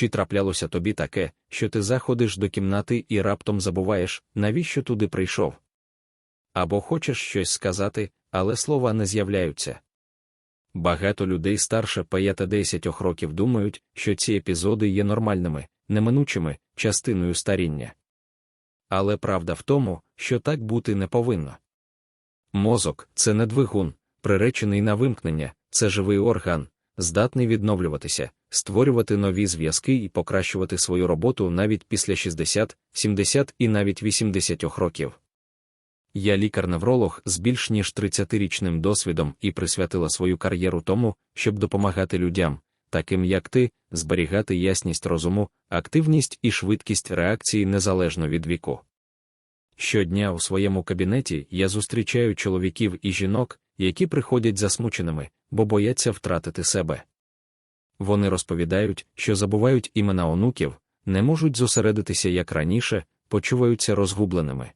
Чи траплялося тобі таке, що ти заходиш до кімнати і раптом забуваєш, навіщо туди прийшов? Або хочеш щось сказати, але слова не з'являються. Багато людей старше 5-10 років думають, що ці епізоди є нормальними, неминучими, частиною старіння. Але правда в тому, що так бути не повинно. Мозок це не двигун, приречений на вимкнення, це живий орган, здатний відновлюватися, створювати нові зв'язки і покращувати свою роботу навіть після 60, 70 і навіть 80 років. Я лікар-невролог з більш ніж 30-річним досвідом і присвятила свою кар'єру тому, щоб допомагати людям, таким як ти, зберігати ясність розуму, активність і швидкість реакції незалежно від віку. Щодня у своєму кабінеті я зустрічаю чоловіків і жінок, які приходять засмученими, бо бояться втратити себе. Вони розповідають, що забувають імена онуків, не можуть зосередитися як раніше, почуваються розгубленими.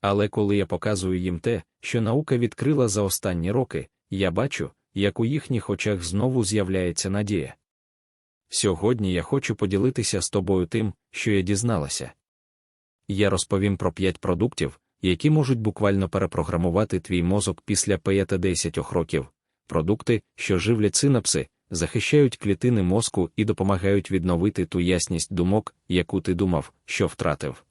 Але коли я показую їм те, що наука відкрила за останні роки, я бачу, як у їхніх очах знову з'являється надія. Сьогодні я хочу поділитися з тобою тим, що я дізналася. Я розповім про п'ять продуктів, які можуть буквально перепрограмувати твій мозок після 5-10 років, продукти, що живлять синапси, захищають клітини мозку і допомагають відновити ту ясність думок, яку ти думав, що втратив.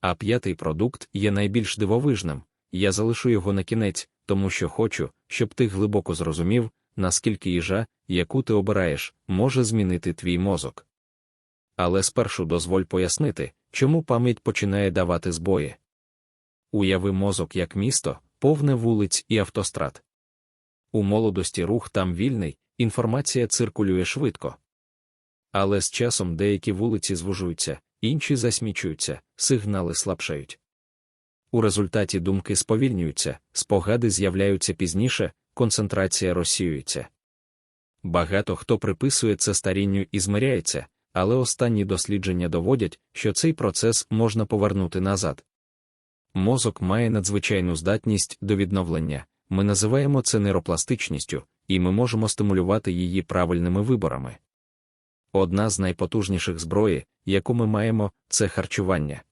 А п'ятий продукт є найбільш дивовижним, я залишу його на кінець, тому що хочу, щоб ти глибоко зрозумів, наскільки їжа, яку ти обираєш, може змінити твій мозок. Але спершу дозволь пояснити, чому пам'ять починає давати збої. Уяви мозок як місто, повне вулиць і автострад. У молодості рух там вільний, інформація циркулює швидко. Але з часом деякі вулиці звужуються, інші засмічуються, сигнали слабшають. У результаті думки сповільнюються, спогади з'являються пізніше, концентрація розсіюється. Багато хто приписує це старінню і змиряється, але останні дослідження доводять, що цей процес можна повернути назад. Мозок має надзвичайну здатність до відновлення, ми називаємо це нейропластичністю, і ми можемо стимулювати її правильними виборами. Одна з найпотужніших зброї, яку ми маємо, це харчування.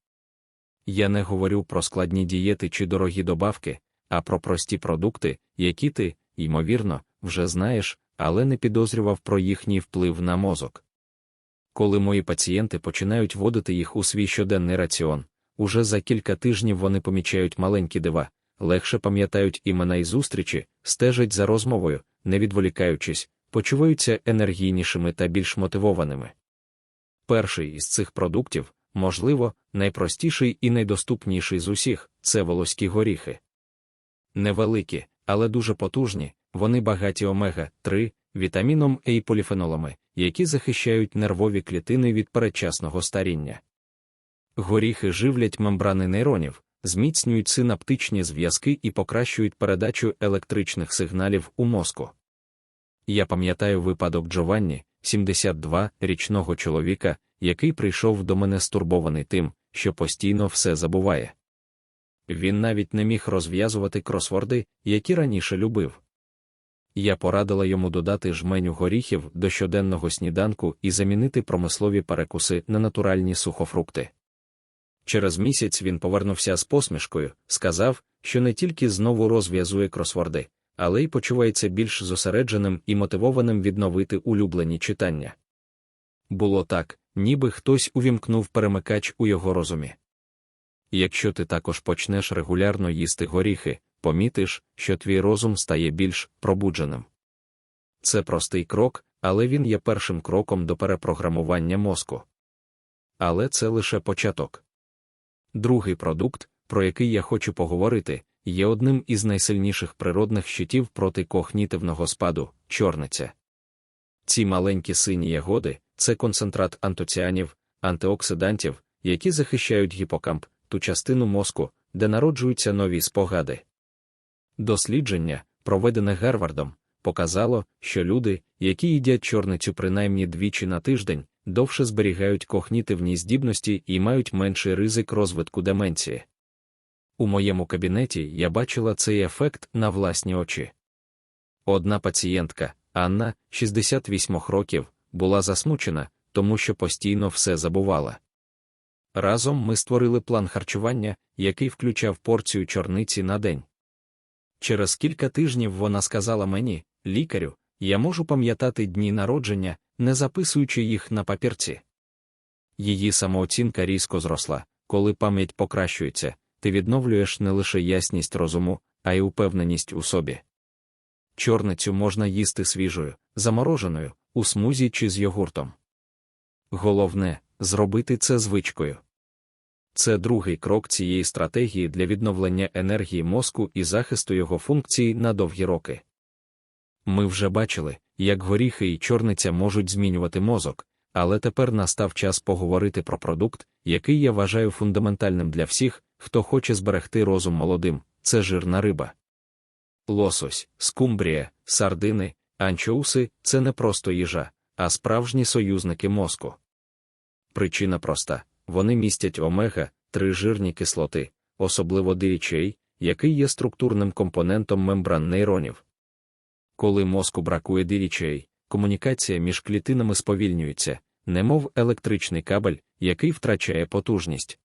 Я не говорю про складні дієти чи дорогі добавки, а про прості продукти, які ти, ймовірно, вже знаєш, але не підозрював про їхній вплив на мозок. Коли мої пацієнти починають вводити їх у свій щоденний раціон, уже за кілька тижнів вони помічають маленькі дива, легше пам'ятають імена і зустрічі, стежать за розмовою, не відволікаючись, почуваються енергійнішими та більш мотивованими. Перший із цих продуктів, можливо, найпростіший і найдоступніший з усіх це волоські горіхи. Невеликі, але дуже потужні, вони багаті омега 3, вітаміном А і поліфенолами, які захищають нервові клітини від передчасного старіння. Горіхи живлять мембрани нейронів, зміцнюють синаптичні зв'язки і покращують передачу електричних сигналів у мозку. Я пам'ятаю випадок Джованні, 72-річного чоловіка, який прийшов до мене стурбований тим, що постійно все забуває. Він навіть не міг розв'язувати кросворди, які раніше любив. Я порадила йому додати жменю горіхів до щоденного сніданку і замінити промислові перекуси на натуральні сухофрукти. Через місяць він повернувся з посмішкою, сказав, що не тільки знову розв'язує кросворди, але й почувається більш зосередженим і мотивованим відновити улюблені читання. Було так, ніби хтось увімкнув перемикач у його розумі. Якщо ти також почнеш регулярно їсти горіхи, помітиш, що твій розум стає більш пробудженим. Це простий крок, але він є першим кроком до перепрограмування мозку. Але це лише початок. Другий продукт, про який я хочу поговорити, є одним із найсильніших природних щитів проти когнітивного спаду чорниця. Ці маленькі сині ягоди це концентрат антоціанів, антиоксидантів, які захищають гіпокамп, ту частину мозку, де народжуються нові спогади. Дослідження, проведене Гарвардом, показало, що люди, які їдять чорницю принаймні двічі на тиждень, довше зберігають когнітивні здібності і мають менший ризик розвитку деменції. У моєму кабінеті я бачила цей ефект на власні очі. Одна пацієнтка, Анна, 68 років, була засмучена, тому що постійно все забувала. Разом ми створили план харчування, який включав порцію чорниці на день. Через кілька тижнів вона сказала мені, лікарю, я можу пам'ятати дні народження, не записуючи їх на папірці. Її самооцінка різко зросла, коли пам'ять покращується, ти відновлюєш не лише ясність розуму, а й упевненість у собі. Чорницю можна їсти свіжою, замороженою, у смузі чи з йогуртом. Головне зробити це звичкою. Це другий крок цієї стратегії для відновлення енергії мозку і захисту його функцій на довгі роки. Ми вже бачили, як горіхи і чорниця можуть змінювати мозок, але тепер настав час поговорити про продукт, який я вважаю фундаментальним для всіх, хто хоче зберегти розум молодим це жирна риба. Лосось, скумбрія, сардини, анчоуси це не просто їжа, а справжні союзники мозку. Причина проста вони містять омега, 3 жирні кислоти, особливо дирічей, який є структурним компонентом мембран нейронів. Коли мозку бракує дирічей, комунікація між клітинами сповільнюється, немов електричний кабель, який втрачає потужність.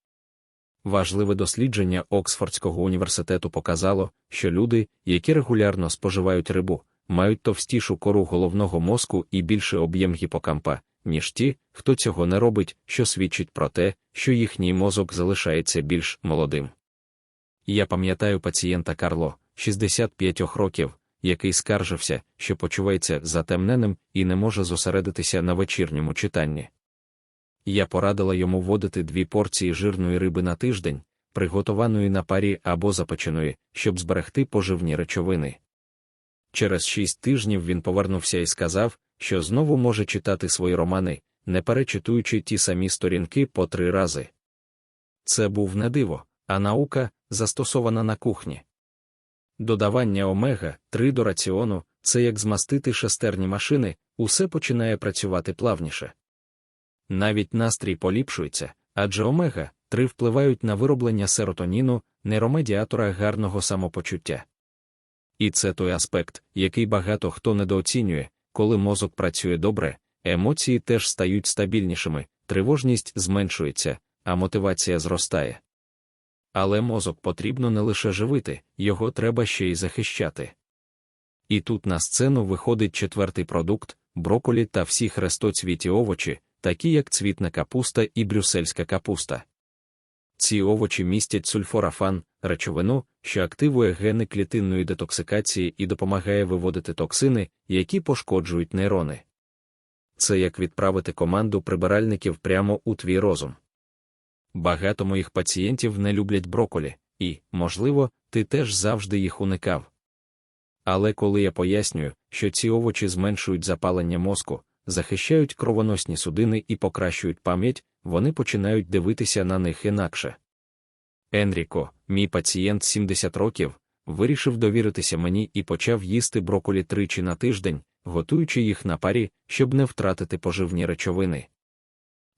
Важливе дослідження Оксфордського університету показало, що люди, які регулярно споживають рибу, мають товстішу кору головного мозку і більший об'єм гіпокампа, ніж ті, хто цього не робить, що свідчить про те, що їхній мозок залишається більш молодим. Я пам'ятаю пацієнта Карло, 65 років, який скаржився, що почувається затемненим і не може зосередитися на вечірньому читанні. Я порадила йому вводити дві порції жирної риби на тиждень, приготованої на парі або запеченої, щоб зберегти поживні речовини. Через шість тижнів він повернувся і сказав, що знову може читати свої романи, не перечитуючи ті самі сторінки по три рази. Це був не диво, а наука, застосована на кухні. Додавання омега 3 до раціону це як змастити шестерні машини, усе починає працювати плавніше. Навіть настрій поліпшується, адже омега 3 впливають на вироблення серотоніну, нейромедіатора гарного самопочуття. І це той аспект, який багато хто недооцінює, коли мозок працює добре, емоції теж стають стабільнішими, тривожність зменшується, а мотивація зростає. Але мозок потрібно не лише живити, його треба ще й захищати. І тут на сцену виходить четвертий продукт броколі та всі хрестоцвіті овочі, такі як цвітна капуста і брюссельська капуста. Ці овочі містять сульфорафан, речовину, що активує гени клітинної детоксикації і допомагає виводити токсини, які пошкоджують нейрони. Це як відправити команду прибиральників прямо у твій розум. Багато моїх пацієнтів не люблять броколі, і, можливо, ти теж завжди їх уникав. Але коли я пояснюю, що ці овочі зменшують запалення мозку, захищають кровоносні судини і покращують пам'ять, вони починають дивитися на них інакше. Енріко, мій пацієнт 70 років, вирішив довіритися мені і почав їсти броколі тричі на тиждень, готуючи їх на парі, щоб не втратити поживні речовини.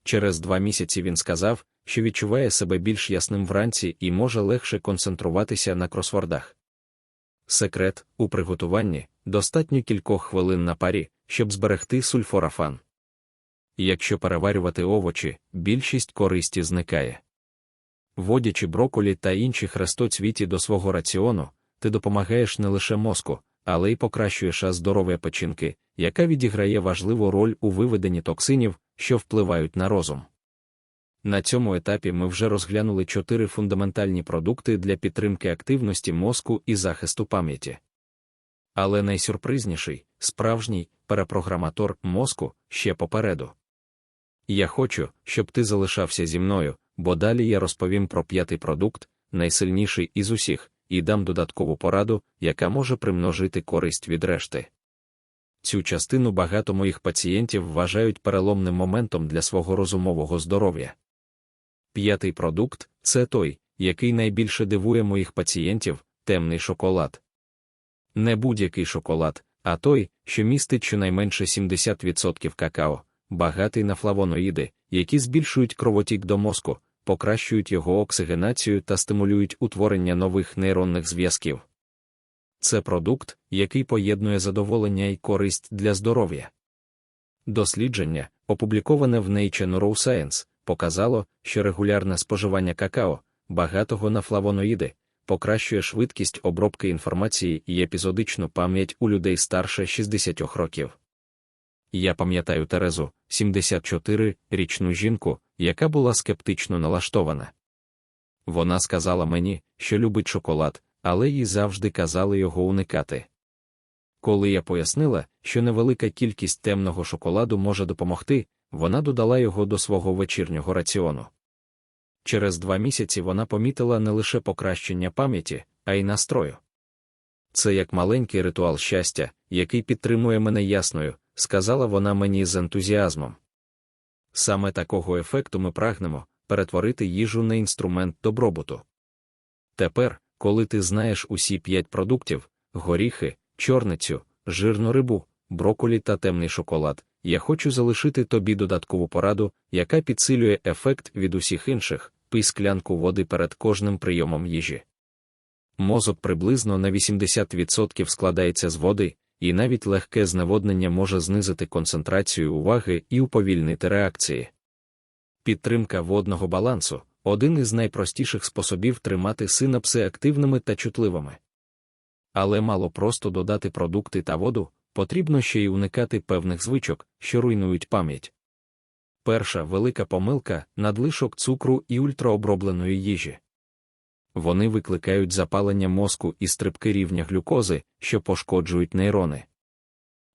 Через два місяці він сказав, що відчуває себе більш ясним вранці і може легше концентруватися на кросвордах. Секрет у приготуванні достатньо кількох хвилин на парі, щоб зберегти сульфорафан. Якщо переварювати овочі, більшість користі зникає. Вводячи броколі та інші хрестоцвіті до свого раціону, ти допомагаєш не лише мозку, але й покращуєш здоров'я печінки, яка відіграє важливу роль у виведенні токсинів, що впливають на розум. На цьому етапі ми вже розглянули чотири фундаментальні продукти для підтримки активності мозку і захисту пам'яті. Але найсюрпризніший, справжній перепрограматор мозку ще попереду. Я хочу, щоб ти залишався зі мною, бо далі я розповім про п'ятий продукт, найсильніший із усіх, і дам додаткову пораду, яка може примножити користь від решти. Цю частину багато моїх пацієнтів вважають переломним моментом для свого розумового здоров'я. П'ятий продукт це той, який найбільше дивує моїх пацієнтів темний шоколад. Не будь-який шоколад, а той, що містить щонайменше 70% какао, багатий на флавоноїди, які збільшують кровотік до мозку, покращують його оксигенацію та стимулюють утворення нових нейронних зв'язків. Це продукт, який поєднує задоволення і користь для здоров'я. Дослідження, опубліковане в Nature Neuroscience, показало, що регулярне споживання какао, багатого на флавоноїди, покращує швидкість обробки інформації і епізодичну пам'ять у людей старше 60 років. Я пам'ятаю Терезу, 74, річну жінку, яка була скептично налаштована. Вона сказала мені, що любить шоколад, але їй завжди казали його уникати. Коли я пояснила, що невелика кількість темного шоколаду може допомогти, вона додала його до свого вечірнього раціону. Через два місяці вона помітила не лише покращення пам'яті, а й настрою. Це як маленький ритуал щастя, який підтримує мене ясною, сказала вона мені з ентузіазмом. Саме такого ефекту ми прагнемо перетворити їжу на інструмент добробуту. Тепер, коли ти знаєш усі п'ять продуктів горіхи, чорницю, жирну рибу, броколі та темний шоколад, я хочу залишити тобі додаткову пораду, яка підсилює ефект від усіх інших, пий склянку води перед кожним прийомом їжі. Мозок приблизно на 80% складається з води, і навіть легке зневоднення може знизити концентрацію уваги і уповільнити реакції. Підтримка водного балансу один із найпростіших способів тримати синапси активними та чутливими. Але мало просто додати продукти та воду, потрібно ще й уникати певних звичок, що руйнують пам'ять. Перша велика помилка надлишок цукру і ультраобробленої їжі. Вони викликають запалення мозку і стрибки рівня глюкози, що пошкоджують нейрони.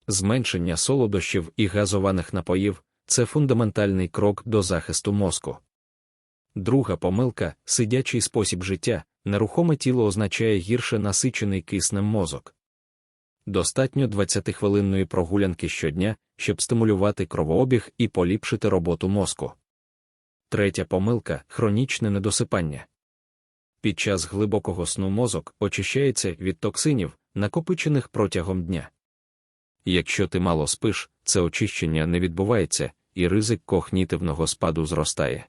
Зменшення солодощів і газованих напоїв це фундаментальний крок до захисту мозку. Друга помилка сидячий спосіб життя, нерухоме тіло означає гірше насичений киснем мозок. Достатньо 20-хвилинної прогулянки щодня, щоб стимулювати кровообіг і поліпшити роботу мозку. Третя помилка хронічне недосипання. Під час глибокого сну мозок очищається від токсинів, накопичених протягом дня. Якщо ти мало спиш, це очищення не відбувається, і ризик когнітивного спаду зростає.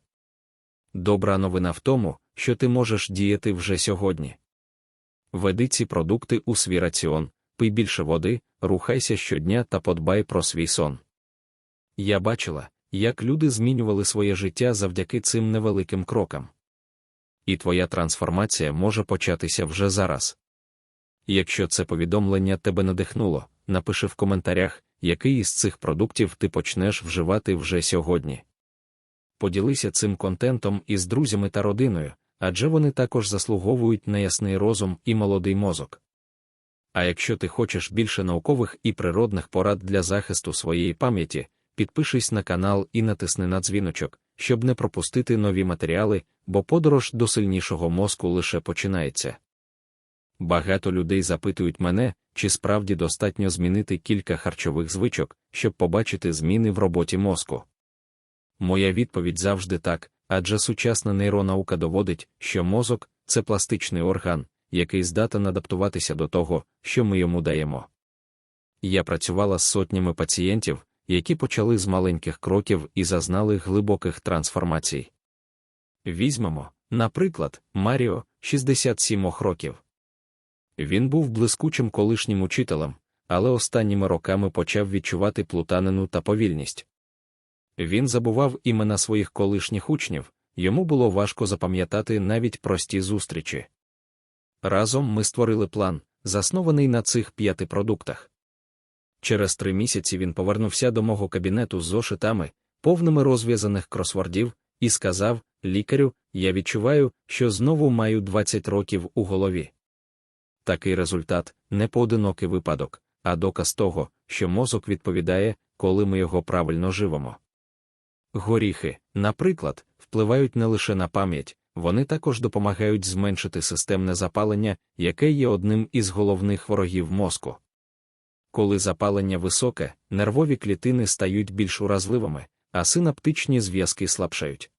Добра новина в тому, що ти можеш діяти вже сьогодні. Веди ці продукти у свій раціон, пий більше води, рухайся щодня та подбай про свій сон. Я бачила, як люди змінювали своє життя завдяки цим невеликим крокам. І твоя трансформація може початися вже зараз. Якщо це повідомлення тебе надихнуло, напиши в коментарях, який із цих продуктів ти почнеш вживати вже сьогодні. Поділися цим контентом із друзями та родиною, адже вони також заслуговують на ясний розум і молодий мозок. А якщо ти хочеш більше наукових і природних порад для захисту своєї пам'яті, підпишись на канал і натисни на дзвіночок, щоб не пропустити нові матеріали, бо подорож до сильнішого мозку лише починається. Багато людей запитують мене, чи справді достатньо змінити кілька харчових звичок, щоб побачити зміни в роботі мозку. Моя відповідь завжди так, адже сучасна нейронаука доводить, що мозок це пластичний орган, який здатен адаптуватися до того, що ми йому даємо. Я працювала з сотнями пацієнтів, які почали з маленьких кроків і зазнали глибоких трансформацій. Візьмемо, наприклад, Маріо, 67 років. Він був блискучим колишнім учителем, але останніми роками почав відчувати плутанину та повільність. Він забував імена своїх колишніх учнів, йому було важко запам'ятати навіть прості зустрічі. Разом ми створили план, заснований на цих п'яти продуктах. Через три місяці він повернувся до мого кабінету з зошитами, повними розв'язаних кросвордів, і сказав: Лікарю, я відчуваю, що знову маю 20 років у голові. Такий результат не поодинокий випадок, а доказ того, що мозок відповідає, коли ми його правильно живемо. Горіхи, наприклад, впливають не лише на пам'ять, вони також допомагають зменшити системне запалення, яке є одним із головних ворогів мозку. Коли запалення високе, нервові клітини стають більш уразливими, а синаптичні зв'язки слабшають.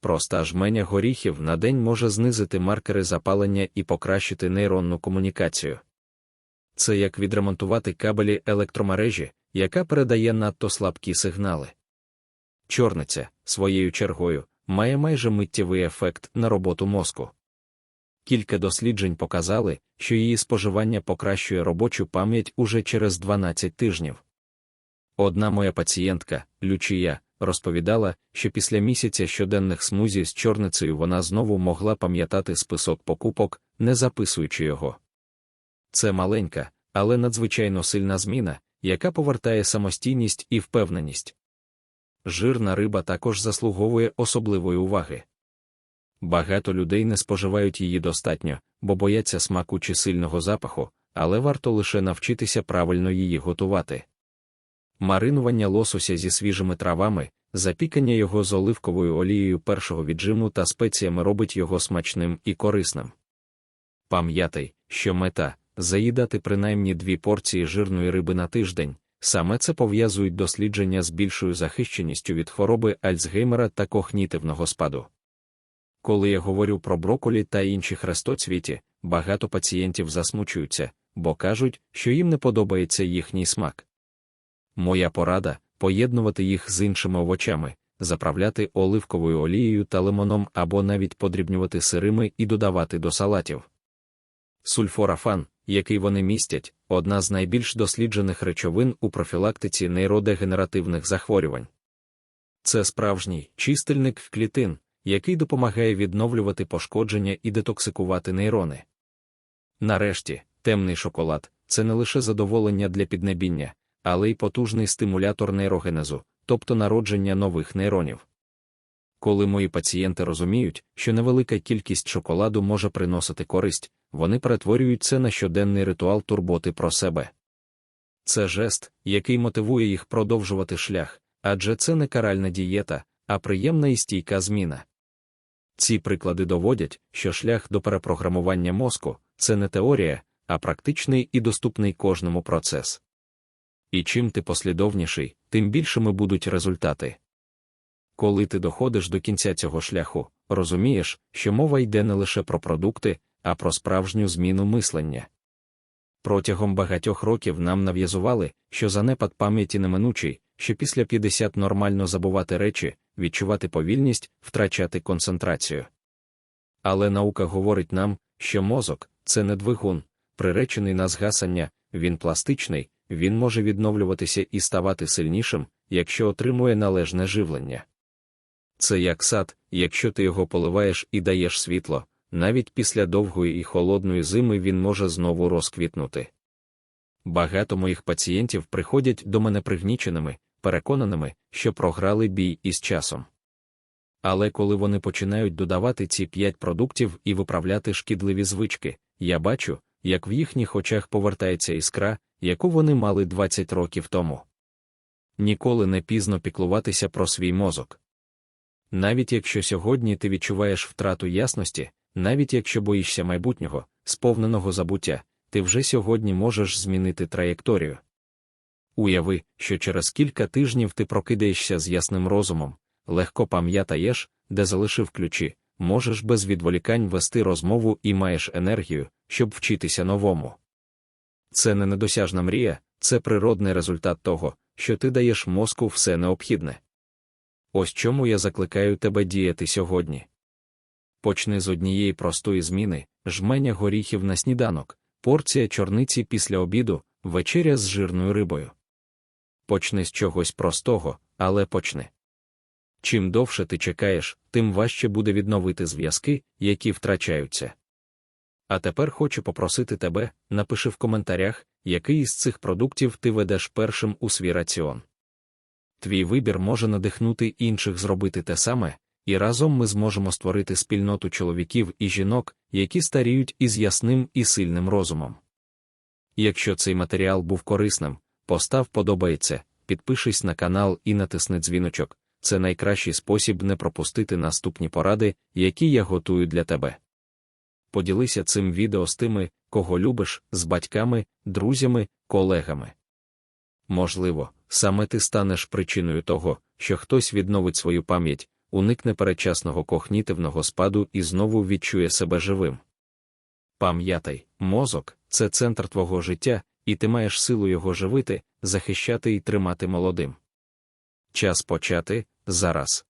Проста жменя горіхів на день може знизити маркери запалення і покращити нейронну комунікацію. Це як відремонтувати кабелі електромережі, яка передає надто слабкі сигнали. Чорниця, своєю чергою, має майже миттєвий ефект на роботу мозку. Кілька досліджень показали, що її споживання покращує робочу пам'ять уже через 12 тижнів. Одна моя пацієнтка, Лючія, розповідала, що після місяця щоденних смузі з чорницею вона знову могла пам'ятати список покупок, не записуючи його. Це маленька, але надзвичайно сильна зміна, яка повертає самостійність і впевненість. Жирна риба також заслуговує особливої уваги. Багато людей не споживають її достатньо, бо бояться смаку чи сильного запаху, але варто лише навчитися правильно її готувати. Маринування лосося зі свіжими травами, запікання його з оливковою олією першого віджиму та спеціями робить його смачним і корисним. Пам'ятай, що мета заїдати принаймні дві порції жирної риби на тиждень, саме це пов'язують дослідження з більшою захищеністю від хвороби Альцгеймера та когнітивного спаду. Коли я говорю про броколі та інші хрестоцвіті, багато пацієнтів засмучуються, бо кажуть, що їм не подобається їхній смак. Моя порада поєднувати їх з іншими овочами, заправляти оливковою олією та лимоном або навіть подрібнювати сирими і додавати до салатів. Сульфорафан, який вони містять, одна з найбільш досліджених речовин у профілактиці нейродегенеративних захворювань. Це справжній чистильник клітин, який допомагає відновлювати пошкодження і детоксикувати нейрони. Нарешті, темний шоколад це не лише задоволення для піднебіння, але й потужний стимулятор нейрогенезу, тобто народження нових нейронів. Коли мої пацієнти розуміють, що невелика кількість шоколаду може приносити користь, вони перетворюють це на щоденний ритуал турботи про себе. Це жест, який мотивує їх продовжувати шлях, адже це не каральна дієта, а приємна і стійка зміна. Ці приклади доводять, що шлях до перепрограмування мозку це не теорія, а практичний і доступний кожному процес. І чим ти послідовніший, тим більшими будуть результати. Коли ти доходиш до кінця цього шляху, розумієш, що мова йде не лише про продукти, а про справжню зміну мислення. Протягом багатьох років нам нав'язували, що занепад пам'яті неминучий, що після 50 нормально забувати речі, відчувати повільність, втрачати концентрацію. Але наука говорить нам, що мозок це не двигун, приречений на згасання, він пластичний, він може відновлюватися і ставати сильнішим, якщо отримує належне живлення. Це як сад, якщо ти його поливаєш і даєш світло, навіть після довгої і холодної зими він може знову розквітнути. Багато моїх пацієнтів приходять до мене пригніченими, переконаними, що програли бій із часом. Але коли вони починають додавати ці п'ять продуктів і виправляти шкідливі звички, я бачу, як в їхніх очах повертається іскра, яку вони мали 20 років тому. Ніколи не пізно піклуватися про свій мозок. Навіть якщо сьогодні ти відчуваєш втрату ясності, навіть якщо боїшся майбутнього, сповненого забуття, ти вже сьогодні можеш змінити траєкторію. Уяви, що через кілька тижнів ти прокидаєшся з ясним розумом, легко пам'ятаєш, де залишив ключі, можеш без відволікань вести розмову і маєш енергію, щоб вчитися новому. Це не недосяжна мрія, це природний результат того, що ти даєш мозку все необхідне. Ось чому я закликаю тебе діяти сьогодні. Почни з однієї простої зміни, жменя горіхів на сніданок, порція чорниці після обіду, вечеря з жирною рибою. Почни з чогось простого, але почни. Чим довше ти чекаєш, тим важче буде відновити зв'язки, які втрачаються. А тепер хочу попросити тебе, напиши в коментарях, який із цих продуктів ти ведеш першим у свій раціон. Твій вибір може надихнути інших зробити те саме, і разом ми зможемо створити спільноту чоловіків і жінок, які старіють із ясним і сильним розумом. Якщо цей матеріал був корисним, постав подобається, підпишись на канал і натисни дзвіночок. Це найкращий спосіб не пропустити наступні поради, які я готую для тебе. Поділися цим відео з тими, кого любиш, з батьками, друзями, колегами. Можливо, саме ти станеш причиною того, що хтось відновить свою пам'ять, уникне передчасного когнітивного спаду і знову відчує себе живим. Пам'ятай, мозок це центр твого життя, і ти маєш силу його живити, захищати і тримати молодим. Час почати зараз.